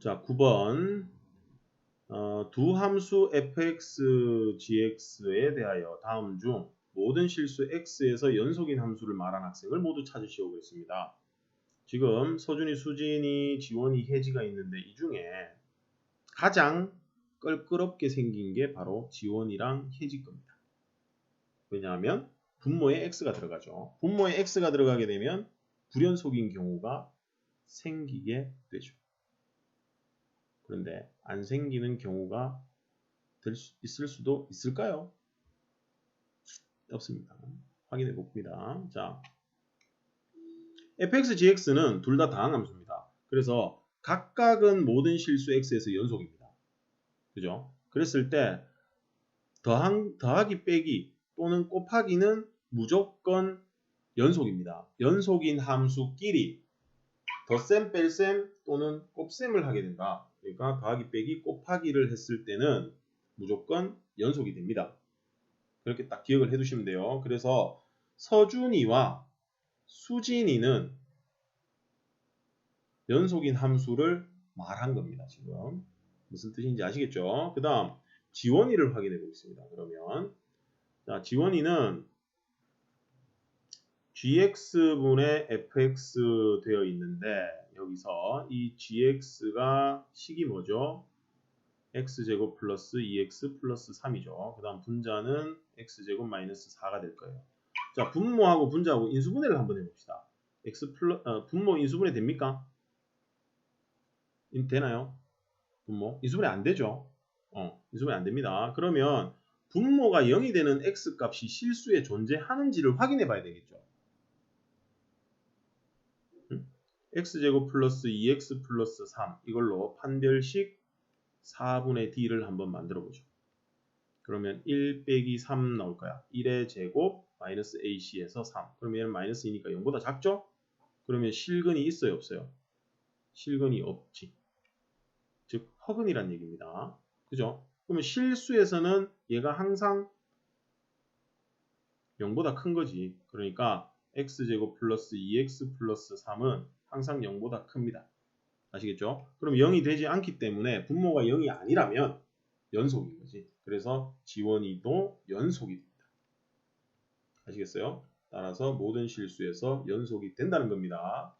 자, 9번. 어, 두 함수 fx, gx에 대하여 다음 중 모든 실수 x에서 연속인 함수를 말한 학생을 모두 찾으시오 그랬습니다. 지금 서준이, 수진이, 지원이, 혜지가 있는데 이 중에 가장 껄끄럽게 생긴 게 바로 지원이랑 혜지 겁니다. 왜냐하면 분모에 x가 들어가죠. 분모에 x가 들어가게 되면 불연속인 경우가 생기게 되죠. 그런데 안 생기는 경우가 될 수, 있을 수도 있을까요? 없습니다. 확인해 봅니다. 자, fx, gx는 둘 다 다항 함수입니다. 그래서 각각은 모든 실수 x에서 연속입니다. 그죠? 그랬을 때 더한, 더하기 빼기 또는 곱하기는 무조건 연속입니다. 연속인 함수끼리 덧셈, 뺄셈 또는 곱셈을 하게 된다. 그러니까 더하기, 빼기, 곱하기를 했을 때는 무조건 연속이 됩니다. 그렇게 딱 기억을 해두시면 돼요. 그래서 서준이와 수진이는 연속인 함수를 말한 겁니다. 지금 무슨 뜻인지 아시겠죠? 그 다음 지원이를 확인해 보겠습니다. 그러면 자, 지원이는 gx분의 fx 되어 있는데 여기서 이 gx가 식이 뭐죠? x제곱 플러스 2x 플러스 3이죠. 그 다음 분자는 x제곱 마이너스 4가 될 거예요. 자, 분모하고 분자하고 인수분해를 한번 해봅시다. x 플러, 어, 분모 인수분해 됩니까? 되나요? 분모? 인수분해 안 되죠? 어, 인수분해 안 됩니다. 그러면 분모가 0이 되는 x 값이 실수에 존재하는지를 확인해 봐야 되겠죠. X제곱 플러스 2x 플러스 3 이걸로 판별식 4분의 d를 한번 만들어 보죠. 그러면 1 빼기 3 나올 거야. 1의 제곱 마이너스 ac에서 3. 그러면 얘는 마이너스 2니까 0보다 작죠? 그러면 실근이 있어요 없어요? 실근이 없지. 즉 허근이란 얘기입니다. 그죠? 그러면 실수에서는 얘가 항상 0보다 큰 거지. 그러니까 x제곱 플러스 2x 플러스 3은 항상 0보다 큽니다. 아시겠죠? 그럼 0이 되지 않기 때문에 분모가 0이 아니라면 연속인 거지. 그래서 지원이도 연속이 됩니다. 아시겠어요? 따라서 모든 실수에서 연속이 된다는 겁니다.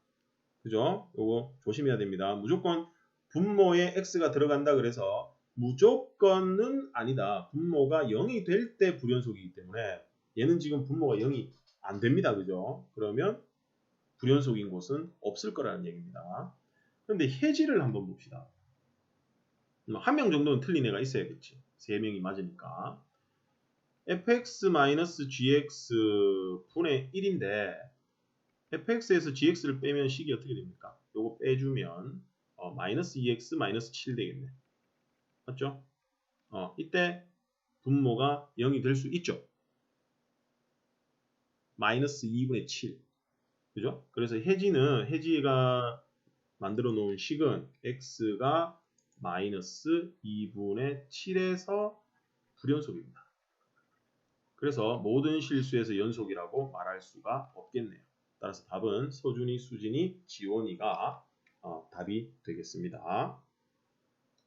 그죠? 요거 조심해야 됩니다. 무조건 분모에 x가 들어간다 그래서 무조건은 아니다. 분모가 0이 될 때 불연속이기 때문에 얘는 지금 분모가 0이 안 됩니다. 그죠? 그러면 불연속인 곳은 없을 거라는 얘기입니다. 그런데 해지를 한번 봅시다. 한 명 정도는 틀린 애가 있어야겠지. 세 명이 맞으니까. fx-gx 분의 1인데 fx에서 gx를 빼면 식이 어떻게 됩니까? 요거 빼주면 어, 마이너스 2x 마이너스 7 되겠네. 맞죠? 어, 이때 분모가 0이 될 수 있죠. 마이너스 2분의 7. 그죠? 그래서 해지는 해지가 만들어 놓은 식은 x가 마이너스 2분의 7에서 불연속입니다. 그래서 모든 실수에서 연속이라고 말할 수가 없겠네요. 따라서 답은 서준이, 수진이, 지원이가 어, 답이 되겠습니다.